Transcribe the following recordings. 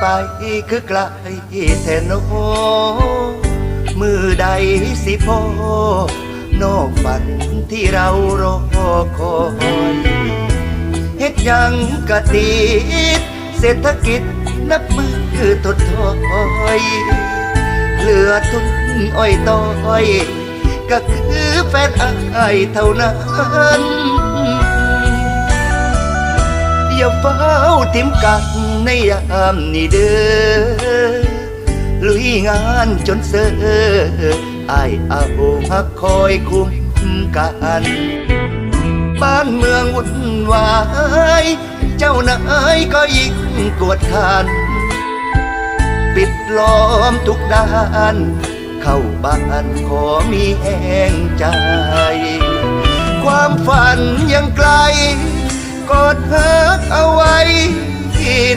ไปคือไกลแทโนมือใดสิพอนอกฝันที่เรารอคอยเฮ็ดยังกะติดเศรษฐกิจนับมือถดถอยเหลือทุนอ้อยต้อย ก็คือแฟนอายเท่านั้น อย่าเฝ้าทิมกันในยามนี้เด้อลุยงานจนเสืออายอาหักคอยคุ้มกันบ้านเมืองวุ่นวาย เจ้านายก็ยิ่งกวดขัน ปิดล้อมทุกด้าน เข้าบ้านขอมีแห้งใจ ความฝันยังไกลกอดหักเอาไว้ที่แ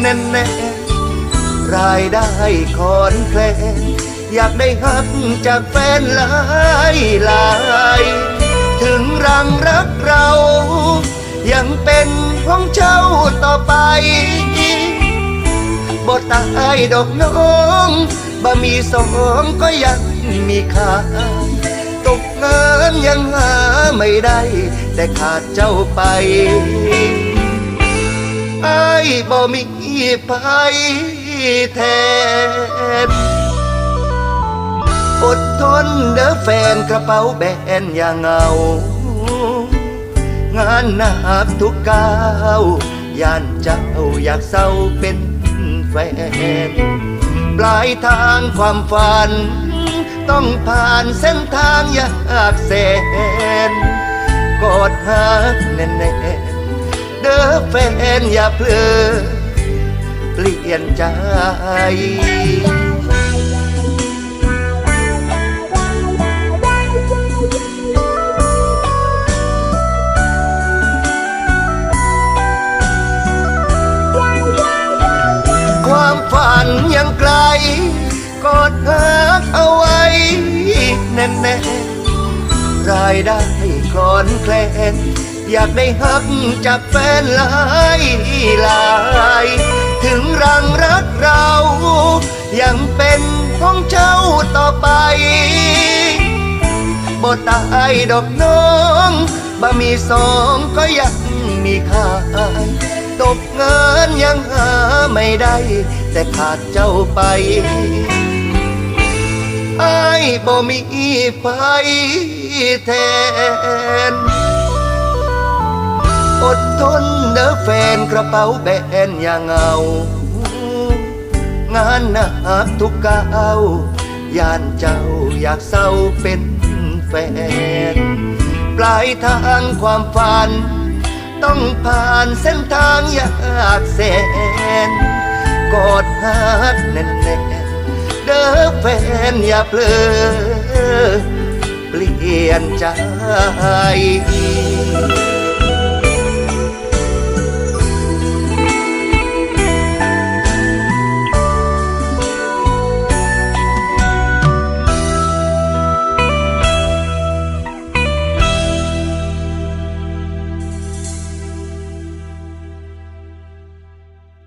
น่นแน่รายได้คอนแคลนอยากได้หักจากแฟนหลายหลายถึงรังรักเรา ยังเป็นของเจ้าต่อไปบ่ตายดอกน้องบ่มีสองก็ยังมีค่าตกงานยังหาไม่ได้ แต่ขาดเจ้าไป ไอ้บ่มีไปแทนอดทนเด้อแฟนกระเป๋าแบนอย่างเงา งานหนักทุกก้าวย่านเจ้าอยากเศร้าเป็นแฟน ปลายทางความฝัน ต้องผ่านเส้นทางยากแสน กอดหักแน่น ด้อแฟนอย่าเพลอเปลี่ยนใจความฝันยังไกล กอดหักเอาไว้แน่นๆรายได้คลอนแคลน อยากได้หักจากแฟนหลายหลาย ถึงรังรักเรา ยังเป็นของเจ้าต่อไปบ่ตายดอกน้องบ่มีสองก็ยังมีค่าตกงานยังหาไม่ได้ แต่ขาดเจ้าไปไอ้บ่มีไฟแทน อดทนเด้อแฟนกระเป๋าแบนอย่างเงา งานหนักทุกก้าวย่านเจ้าอยากเศร้าเป็นแฟน ปลายทางความฝัน ต้องผ่านเส้นทางยากแสน กอดหักแน่นๆเด้อแฟนอย่าเพลอเปลี่ยนใจ